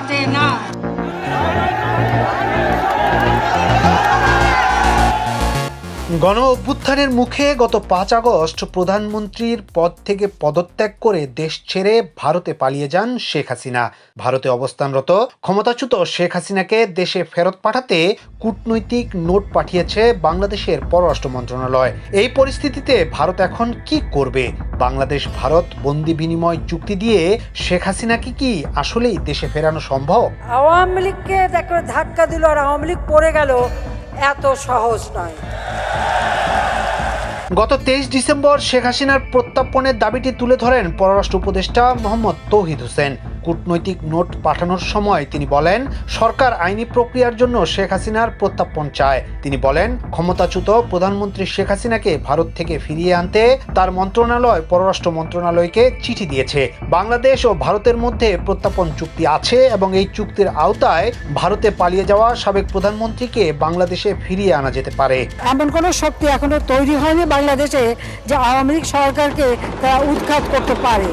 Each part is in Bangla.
dropped dead nine. গণ অভ্যুত্থানের মুখে গত পাঁচ আগস্ট প্রধানমন্ত্রীর পদ থেকে পদত্যাগ করে দেশ ছেড়ে ভারতে পালিয়ে যান শেখ হাসিনা। ভারতে অবস্থানরত ক্ষমতাচ্যুত শেখ হাসিনাকে দেশে ফেরত পাঠাতে কূটনৈতিক নোট পাঠিয়েছে বাংলাদেশের পররাষ্ট্র মন্ত্রণালয়। এই পরিস্থিতিতে ভারত এখন কি করবে? বাংলাদেশ, ভারত বন্দি বিনিময় চুক্তি দিয়ে শেখ হাসিনাকে কি আসলেই দেশে ফেরানো সম্ভব? আওয়ামী লীগকে ধাক্কা দিল আর আওয়ামী লীগ পড়ে গেল, এত সহজ নয়। গত তেইশ ডিসেম্বর শেখ হাসিনার প্রত্যাপনের দাবিটি তুলে ধরেন পররাষ্ট্র উপদেষ্টা মোহাম্মদ তৌহিদ হোসেন। কূটনৈতিক নোট পাঠানোর সময় তিনি বলেন, সরকার আইনি প্রক্রিয়ার জন্য শেখ হাসিনার প্রত্যাপন চায়। তিনি বলেন, ক্ষমতাচ্যুত প্রধানমন্ত্রী শেখ হাসিনাকে ভারত থেকে ফিরিয়ে আনতে তার মন্ত্রণালয়, পররাষ্ট্র মন্ত্রণালয়কে চিঠি দিয়েছে। বাংলাদেশ ও ভারতের মধ্যে প্রত্যাপন চুক্তি আছে এবং এই চুক্তির আওতায় ভারতে পালিয়ে যাওয়া সাবেক প্রধানমন্ত্রীকে বাংলাদেশে ফিরিয়ে আনা যেতে পারে। এমন কোনো শক্তি এখনও তৈরি হয়নি বাংলাদেশে যে আওয়ামী লীগ সরকারকে তারা উৎখাত করতে পারে।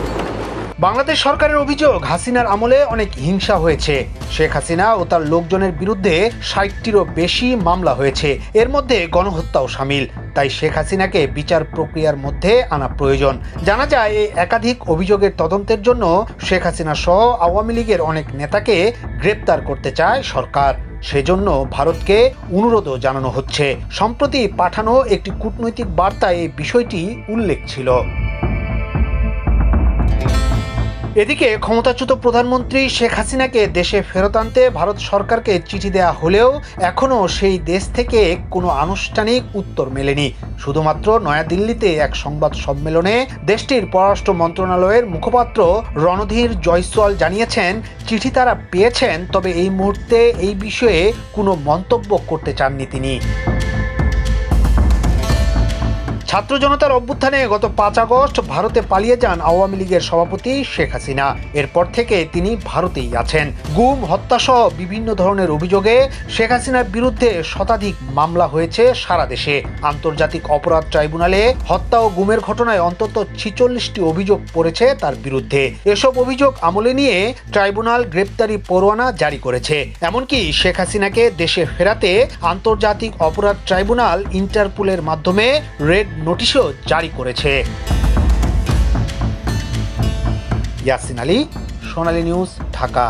বাংলাদেশ সরকারের অভিযোগ, হাসিনার আমলে অনেক হিংসা হয়েছে। শেখ হাসিনা ও তার লোকজনের বিরুদ্ধে ষাটটিরও বেশি মামলা হয়েছে। এর মধ্যে গণহত্যাও সামিল। তাই শেখ হাসিনাকে বিচার প্রক্রিয়ার মধ্যে আনা প্রয়োজন। জানা যায়, এই একাধিক অভিযোগের তদন্তের জন্য শেখ হাসিনা সহ আওয়ামী লীগের অনেক নেতাকে গ্রেপ্তার করতে চায় সরকার। সেজন্য ভারতকে অনুরোধও জানানো হচ্ছে। সম্প্রতি পাঠানো একটি কূটনৈতিক বার্তায় এই বিষয়টি উল্লেখ ছিল। এদিকে ক্ষমতাচ্যুত প্রধানমন্ত্রী শেখ হাসিনাকে দেশে ফেরত আনতে ভারত সরকারকে চিঠি দেয়া হলেও এখনও সেই দেশ থেকে কোনো আনুষ্ঠানিক উত্তর মেলেনি। শুধুমাত্র নয়াদিল্লিতে এক সংবাদ সম্মেলনে দেশটির পররাষ্ট্র মন্ত্রণালয়ের মুখপাত্র রণধীর জয়সওয়াল জানিয়েছেন, চিঠি তারা পেয়েছেন, তবে এই মুহূর্তে এই বিষয়ে কোনো মন্তব্য করতে চাননি তিনি। ছাত্র জনতার অভ্যুত্থানে গত পাঁচ আগস্ট ভারতে পালিয়ে যান আওয়ামী লীগের সভাপতি শেখ হাসিনা। এরপর থেকে তিনি ভারতেই আছেন। গুম হত্যাসহ বিভিন্ন ধরনের অভিযোগে শেখ হাসিনার বিরুদ্ধে শতাধিক মামলা হয়েছে সারা দেশে। আন্তর্জাতিক অপরাধ ট্রাইব্যুনালে হত্যা ও গুমের ঘটনায় অন্তত ছিচল্লিশটি অভিযোগ পড়েছে তার বিরুদ্ধে। এসব অভিযোগ আমলে নিয়ে ট্রাইব্যুনাল গ্রেপ্তারি পরোয়ানা জারি করেছে। এমনকি শেখ হাসিনাকে দেশে ফেরাতে আন্তর্জাতিক অপরাধ ট্রাইব্যুনাল ইন্টারপুলের মাধ্যমে রেড নোটিশও জারি করেছে। ইয়াসিন আলী সোনালী নিউজ ঢাকা।